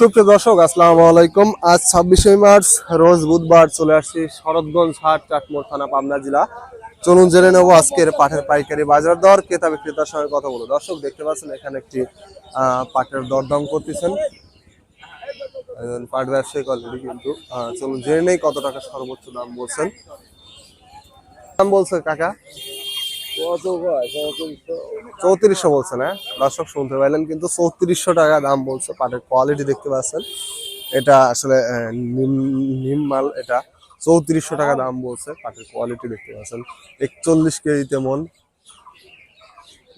সুপ্রিয় দর্শক, আসসালামু আলাইকুম। আজ ছাব্বিশে মার্চ, রোজ বুধবার চলে আসছি শরৎগঞ্জ হাট চাটমোড় থানা, পাবনা জেলা। চলুন জেনে নেব আজকের পাঠের পাইকারি বাজার দর। ক্রেতা বিক্রেতার সঙ্গে কথা বলব। দর্শক, দেখতে পাচ্ছেন, এখানে একটি পাটের দরদাম করতেছেন। পাট ব্যবসায়িক অলরেডি কিন্তু চলুন জেনে নেই কত টাকা সর্বোচ্চ দাম বলছেন। দাম বলছে কাকা? চৌত্রিশশো বলছে না দর্শক শুনতে পাইলেন কিন্তু চৌত্রিশশো টাকা দাম বলছে, পাটের কোয়ালিটি দেখতে পাচ্ছেন। এটা আসলে নিম- মাল এটা। চৌত্রিশশো টাকা দাম বলছে, পাটের কোয়ালিটি দেখতে পাচ্ছেন। একচল্লিশ কেজিতে মন।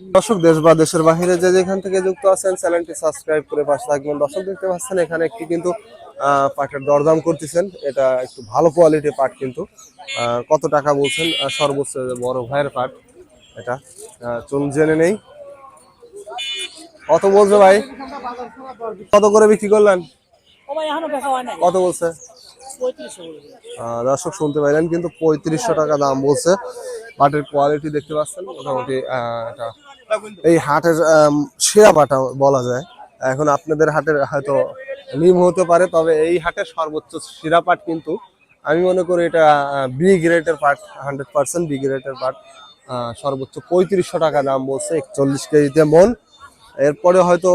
দর্শক, দেশ বা দেশের বাহিরে যে যেখান থেকে যুক্ত আছেন, চ্যানেলটি সাবস্ক্রাইব করে পাশে থাকবেন। দর্শক, দেখতে পাচ্ছেন, এখানে একটি কিন্তু পাটের দরদাম করতেছেন। এটা একটু ভালো কোয়ালিটির পাট কিন্তু। কত টাকা বলছেন? সর্বোচ্চ বড় ভাইয়ের পাট। এটা। চলুন জেনে নেই। কত বলছে ভাই? কত করে বিক্রি করলেন? কত বলছে? দর্শক শুনতে পাইলেন, কিন্তু পঁয়ত্রিশশো টাকা দাম বলছে। পাটের কোয়ালিটি দেখতে পাচ্ছেন, মোটামুটি এই হাটের সেরা পাটা বলা যায়। এখন আপনাদের হাটের হয়তো নিম হতে পারে, তবে এই হাটের সর্বোচ্চ সেরা পাট কিন্তু, আমি মনে করি এটা বি গ্রেডের পাট হান্ড্রেড পার্সেন্ট বি গ্রেডের পাট। সর্বোচ্চ পঁয়ত্রিশশো টাকা দাম বলছে, একচল্লিশ কেজিতে মন। এরপরে হয়তো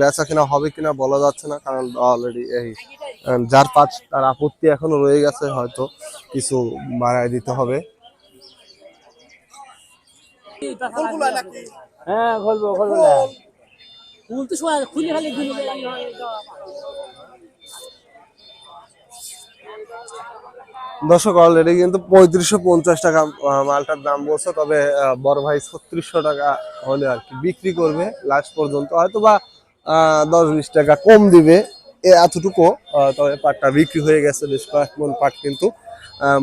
বেচা কিনা হবে কিনা বলা যাচ্ছে না, কারণ অলরেডি এই যার পাঁচ, তার আপত্তি এখনও রয়ে গেছে, হয়তো কিছু বাড়ায় দিতে হবে। হ্যাঁ দর্শক অলরেডি কিন্তু পঁয়ত্রিশশো পঞ্চাশ টাকা মালটার দাম বলছে, তবে বড় ভাই ছত্রিশশো টাকা হলে আর কি বিক্রি করবে লাস্ট পর্যন্ত। হয়তো বা দশ বিশ টাকা কম দিবে এতটুকু তবে পাটটা বিক্রি হয়ে গেছে বেশ কয়েক মন পাট কিন্তু।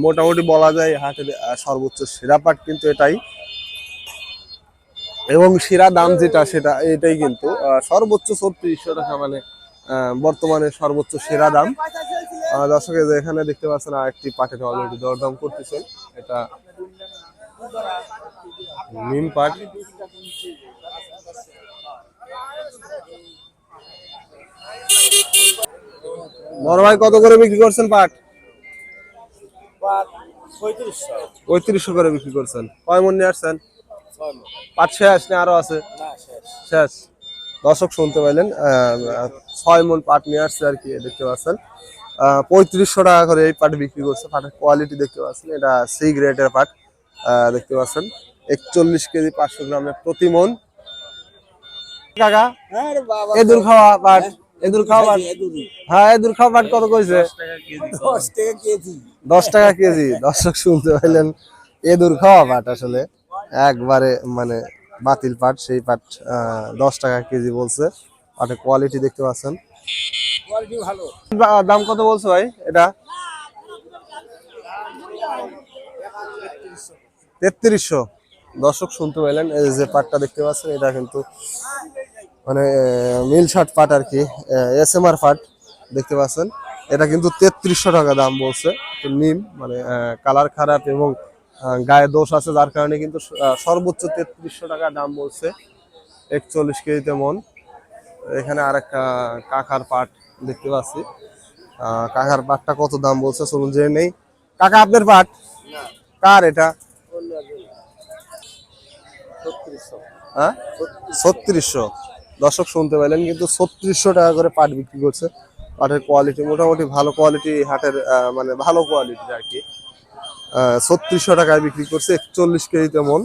মোটামুটি বলা যায় হাটের সর্বোচ্চ সেরা পাট কিন্তু এটাই। এবং সেরা দাম যেটা, সেটা এটাই কিন্তু সর্বোচ্চ ছত্রিশশো টাকা মানে বর্তমানে সর্বোচ্চ সেরা দাম। দর্শক এখানে দেখতে পাচ্ছেন আর একটি পাটের অলরেডি দরদাম করতেছেন এটা নিম পাট। বড় ভাই, কত করে বিক্রি করছেন পাট? পঁয়ত্রিশশো করে বিক্রি করছেন। কয় মন নিয়ে আসছেন? পাট শেষ না আরও আছে? শেষ। দর্শক, শুনতে পাইলেন ছয় মন পাট নিয়ে আসছে আর কি, দেখতে পাচ্ছেন। পঁয়ত্রিশশো টাকা করে এই পাট বিক্রি করছে। পাটের কোয়ালিটি দেখতে পাচ্ছেন এটা সি গ্রেডের পাট আহ, দেখতে পাচ্ছেন। একচল্লিশ কেজি পাঁচশো গ্রামের প্রতি মন। কাকা এদুর খাওয়া পাট এদুর খাওয়া পাট। হ্যাঁ এদুর খাওয়া পাট কত কইছে? দশ টাকা কেজি। দশ টাকা দর্শক শুনতে পাইলেন এদুর খাওয়া পাট আসলে। একবারে মানে বাতিল পাট সেই পাট আহ, দশ টাকা কেজি বলছে। পাটের কোয়ালিটি দেখতে পাচ্ছেন। দাম কত বলছো ভাই এটা? তেত্রিশশো। দর্শক শুনতে পাইলেন এই যে পাটটা দেখতে পাচ্ছেন, এটা কিন্তু মানে মিল শার্ট পাট আর কি এস এম আর পাট দেখতে পাচ্ছেন। এটা কিন্তু তেত্রিশশো টাকা দাম বলছে নিম মানে কালার খারাপ এবং গায়ে দোষ আছে, যার কারণে কিন্তু সর্বোচ্চ তেত্রিশশো টাকা দাম বলছে, একচল্লিশ কেজিতে মন। এখানে আর একটা কাকার পাট দেখতে পাচ্ছি। আহ, কাকার পাটটা কত দাম বলছে চলুন জেনে নেই। কাকা আপনার পাট? কার এটা? হ্যাঁ? ছত্রিশশো। দর্শক শুনতে পেলেন কিন্তু ছত্রিশশো টাকা করে পাট বিক্রি করছে। পাটের কোয়ালিটি মোটামুটি ভালো কোয়ালিটি হাটের মানে ভালো কোয়ালিটির আর কি। ছত্রিশশো টাকায় বিক্রি করছে একচল্লিশ কেজিতে মন